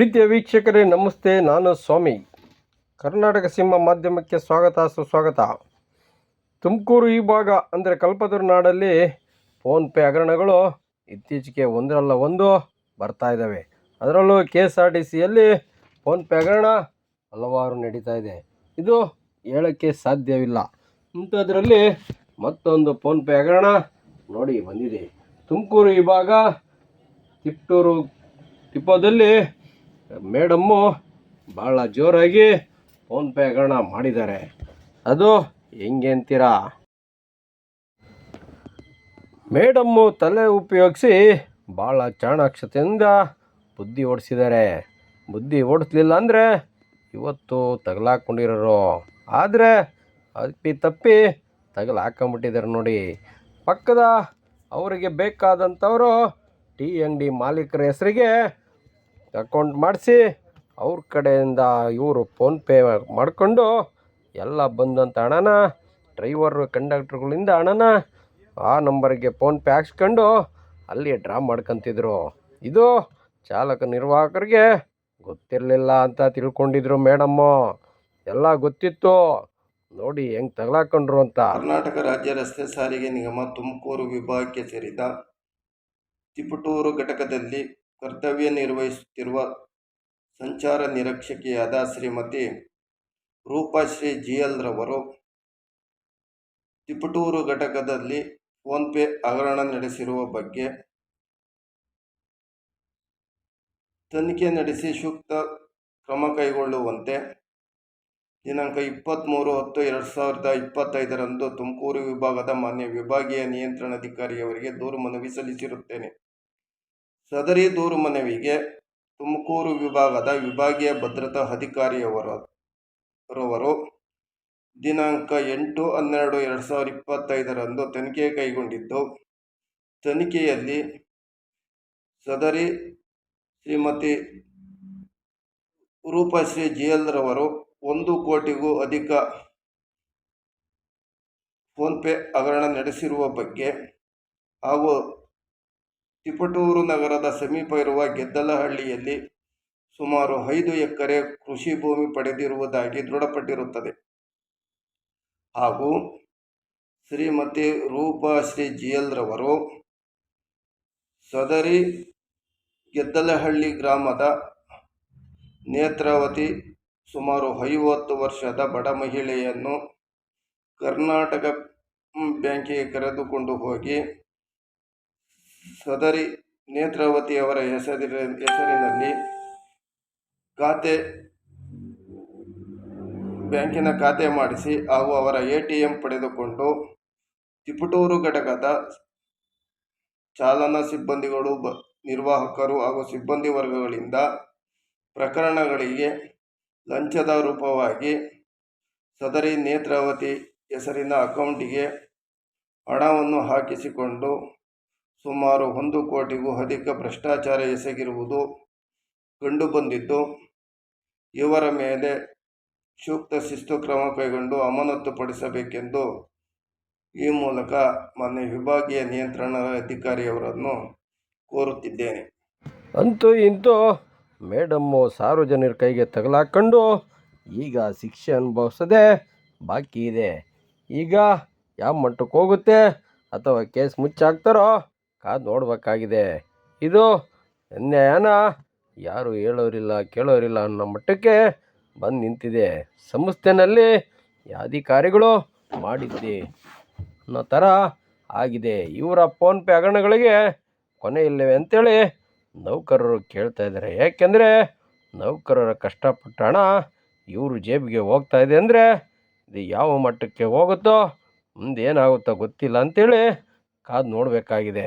ಪ್ರೀತಿಯ ವೀಕ್ಷಕರೇ, ನಮಸ್ತೆ. ನಾನು ಸ್ವಾಮಿ. ಕರ್ನಾಟಕ ಸಿಂಹ ಮಾಧ್ಯಮಕ್ಕೆ ಸ್ವಾಗತ, ಸುಸ್ವಾಗತ. ತುಮಕೂರು ಈ ಭಾಗ, ಅಂದರೆ ಕಲ್ಪದುರ್ನಾಡಲ್ಲಿ ನಾಡಲ್ಲಿ ಫೋನ್ಪೇ ಹಗರಣಗಳು ಇತ್ತೀಚೆಗೆ ಒಂದರಲ್ಲ ಒಂದು ಬರ್ತಾ ಇದ್ದಾವೆ. ಅದರಲ್ಲೂ ಕೆ ಎಸ್ ಆರ್ ಟಿ ಸಿಯಲ್ಲಿ ಫೋನ್ಪೇ ಹಗರಣ ಹಲವಾರು ನಡೀತಾ ಇದೆ. ಇದು ಹೇಳೋಕ್ಕೆ ಸಾಧ್ಯವಿಲ್ಲ. ಇಂಥದ್ರಲ್ಲಿ ಮತ್ತೊಂದು ಫೋನ್ಪೇ ಹಗರಣ ನೋಡಿ ಬಂದಿದೆ. ತುಮಕೂರು ಈ ಭಾಗ, ತಿಪ್ಟೂರು ಟಿಪ್ಪೋದಲ್ಲಿ ಮೇಡಮ್ಮು ಭಾಳ ಜೋರಾಗಿ ಫೋನ್ಪೇ ಹಗರಣ ಮಾಡಿದ್ದಾರೆ. ಅದು ಹೆಂಗೆ ಅಂತೀರಾ? ಮೇಡಮ್ಮು ತಲೆ ಉಪಯೋಗಿಸಿ ಭಾಳ ಚಾಣಾಕ್ಷತೆಯಿಂದ ಬುದ್ಧಿ ಓಡಿಸಿದ್ದಾರೆ. ಬುದ್ಧಿ ಓಡಿಸ್ಲಿಲ್ಲ ಅಂದರೆ ಇವತ್ತು ತಗಲಾಕೊಂಡಿರೋರು. ಆದರೆ ಅಪ್ಪಿ ತಪ್ಪಿ ತಗಲು ಹಾಕೊಂಬಿಟ್ಟಿದ್ದಾರೆ ನೋಡಿ. ಪಕ್ಕದ ಅವರಿಗೆ ಬೇಕಾದಂಥವರು ಟೀ ಅಂಗಡಿ ಮಾಲೀಕರ ಹೆಸರಿಗೆ ಅಕೌಂಟ್ ಮಾಡಿಸಿ, ಅವ್ರ ಕಡೆಯಿಂದ ಇವರು ಫೋನ್ಪೇ ಮಾಡಿಕೊಂಡು ಎಲ್ಲ ಬಂದಂಥ ಹಣನ ಡ್ರೈವರು ಕಂಡಕ್ಟ್ರುಗಳಿಂದ ಹಣನ ಆ ನಂಬರ್ಗೆ ಫೋನ್ಪೇ ಹಾಕ್ಸ್ಕೊಂಡು ಅಲ್ಲಿ ಡ್ರಾ ಮಾಡ್ಕೊತಿದ್ರು. ಇದು ಚಾಲಕ ನಿರ್ವಾಹಕರಿಗೆ ಗೊತ್ತಿರಲಿಲ್ಲ ಅಂತ ತಿಳ್ಕೊಂಡಿದ್ರು ಮೇಡಮ್ಮು ಎಲ್ಲ ಗೊತ್ತಿತ್ತು. ನೋಡಿ ಹೆಂಗೆ ತಗಲಾಕೊಂಡ್ರು ಅಂತ. ಕರ್ನಾಟಕ ರಾಜ್ಯ ರಸ್ತೆ ಸಾರಿಗೆ ನಿಗಮ ತುಮಕೂರು ವಿಭಾಗಕ್ಕೆ ಸೇರಿದ ತಿಪಟೂರು ಘಟಕದಲ್ಲಿ ಕರ್ತವ್ಯ ನಿರ್ವಹಿಸುತ್ತಿರುವ ಸಂಚಾರ ನಿರೀಕ್ಷಕಿಯಾದ ಶ್ರೀಮತಿ ರೂಪಾಶ್ರೀ ಜಿಎಲ್ ರವರು ತಿಪಟೂರು ಘಟಕದಲ್ಲಿ ಫೋನ್ಪೇ ಹಗರಣ ನಡೆಸಿರುವ ಬಗ್ಗೆ ತನಿಖೆ ನಡೆಸಿ ಸೂಕ್ತ ಕ್ರಮ ಕೈಗೊಳ್ಳುವಂತೆ ದಿನಾಂಕ ಇಪ್ಪತ್ತ್ಮೂರು ಹತ್ತು ಎರಡು ಸಾವಿರದ ಇಪ್ಪತ್ತೈದರಂದು ತುಮಕೂರು ವಿಭಾಗದ ಮಾನ್ಯ ವಿಭಾಗೀಯ ನಿಯಂತ್ರಣಾಧಿಕಾರಿಯವರಿಗೆ ದೂರು ಮನವಿ ಸಲ್ಲಿಸಿರುತ್ತೇನೆ. ಸದರಿ ದೂರು ಮನವಿಗೆ ತುಮಕೂರು ವಿಭಾಗದ ವಿಭಾಗೀಯ ಭದ್ರತಾ ಅಧಿಕಾರಿಯವರವರು ದಿನಾಂಕ ಎಂಟು ಹನ್ನೆರಡು ಎರಡು ಸಾವಿರದ ಇಪ್ಪತ್ತೈದರಂದು ತನಿಖೆ ಕೈಗೊಂಡಿದ್ದು, ತನಿಖೆಯಲ್ಲಿ ಸದರಿ ಶ್ರೀಮತಿ ರೂಪಶ್ರೀ ಜಿ ಎಲ್ ರವರು ಒಂದು ಕೋಟಿಗೂ ಅಧಿಕ ಫೋನ್ಪೇ ಹಗರಣ ನಡೆಸಿರುವ ಬಗ್ಗೆ ಹಾಗೂ ತಿಪಟೂರು ನಗರದ ಸಮೀಪ ಇರುವ ಗೆದ್ದಲಹಳ್ಳಿಯಲ್ಲಿ ಸುಮಾರು ಐದು ಎಕರೆ ಕೃಷಿ ಭೂಮಿ ಪಡೆದಿರುವುದಾಗಿ ದೃಢಪಟ್ಟಿರುತ್ತದೆ. ಹಾಗೂ ಶ್ರೀಮತಿ ರೂಪಶ್ರೀ ಜಿ ಎಲ್ ರವರು ಸದರಿ ಗೆದ್ದಲಹಳ್ಳಿ ಗ್ರಾಮದ ನೇತ್ರಾವತಿ ಸುಮಾರು ಐವತ್ತು ವರ್ಷದ ಬಡ ಮಹಿಳೆಯನ್ನು ಕರ್ನಾಟಕ ಬ್ಯಾಂಕಿಗೆ ಕರೆದುಕೊಂಡು ಹೋಗಿ ಸದರಿ ನೇತ್ರಾವತಿಯವರ ಹೆಸರಿನ, ಹೆಸರಿನಲ್ಲಿ ಖಾತೆ, ಬ್ಯಾಂಕಿನ ಖಾತೆ ಮಾಡಿಸಿ ಹಾಗೂ ಅವರ ಎ ಟಿ ಎಂ ಪಡೆದುಕೊಂಡು ತಿಪಟೂರು ಘಟಕದ ಚಾಲನಾ ಸಿಬ್ಬಂದಿಗಳು, ಬ, ನಿರ್ವಾಹಕರು ಹಾಗೂ ಸಿಬ್ಬಂದಿ ವರ್ಗಗಳಿಂದ ಪ್ರಕರಣಗಳಿಗೆ ಲಂಚದ ರೂಪವಾಗಿ ಸದರಿ ನೇತ್ರಾವತಿ ಹೆಸರಿನ ಅಕೌಂಟಿಗೆ ಹಣವನ್ನು ಹಾಕಿಸಿಕೊಂಡು ಸುಮಾರು ಒಂದು ಕೋಟಿಗೂ ಅಧಿಕ ಭ್ರಷ್ಟಾಚಾರ ಎಸಗಿರುವುದು ಕಂಡುಬಂದಿದ್ದು, ಇವರ ಮೇಲೆ ಸೂಕ್ತ ಶಿಸ್ತು ಕ್ರಮ ಕೈಗೊಂಡು ಅಮಾನತುಪಡಿಸಬೇಕೆಂದು ಈ ಮೂಲಕ ಮಾನ್ಯ ವಿಭಾಗೀಯ ನಿಯಂತ್ರಣ ಅಧಿಕಾರಿಯವರನ್ನು ಕೋರುತ್ತಿದ್ದೇನೆ. ಅಂತೂ ಇಂತೂ ಮೇಡಮ್ಮು ಸಾರ್ವಜನಿಕರ ಕೈಗೆ ತಗಲಾಕೊಂಡು ಈಗ ಶಿಕ್ಷೆ ಅನುಭವಿಸದೆ ಬಾಕಿ ಇದೆ. ಈಗ ಯಾವ ಮಟ್ಟಕ್ಕೆ ಹೋಗುತ್ತೆ ಅಥವಾ ಕೇಸ್ ಮುಚ್ಚಾಕ್ತಾರೋ ಕಾದು ನೋಡಬೇಕಾಗಿದೆ. ಇದು ಅನ್ಯಾಯನ ಯಾರು ಹೇಳೋರಿಲ್ಲ, ಕೇಳೋರಿಲ್ಲ ಅನ್ನೋ ಮಟ್ಟಕ್ಕೆ ಬಂದು ನಿಂತಿದೆ. ಸಂಸ್ಥೆನಲ್ಲಿ ಅಧಿಕಾರಿಗಳು ಮಾಡಿದ್ದೆ ಅನ್ನೋ ಥರ ಆಗಿದೆ. ಇವರ ಫೋನ್ಪೇ ಹಗರಣಗಳಿಗೆ ಕೊನೆ ಇಲ್ಲವೆ ಅಂತೇಳಿ ನೌಕರರು ಕೇಳ್ತಾ ಇದ್ದಾರೆ. ಏಕೆಂದರೆ ನೌಕರರ ಕಷ್ಟಪಟ್ಟ ಹಣ ಇವರು ಜೇಬಿಗೆ ಹೋಗ್ತಾ ಇದೆ ಅಂದರೆ ಇದು ಯಾವ ಮಟ್ಟಕ್ಕೆ ಹೋಗುತ್ತೋ ಮುಂದೇನಾಗುತ್ತೋ ಗೊತ್ತಿಲ್ಲ ಅಂತೇಳಿ ಕಾದು ನೋಡಬೇಕಾಗಿದೆ.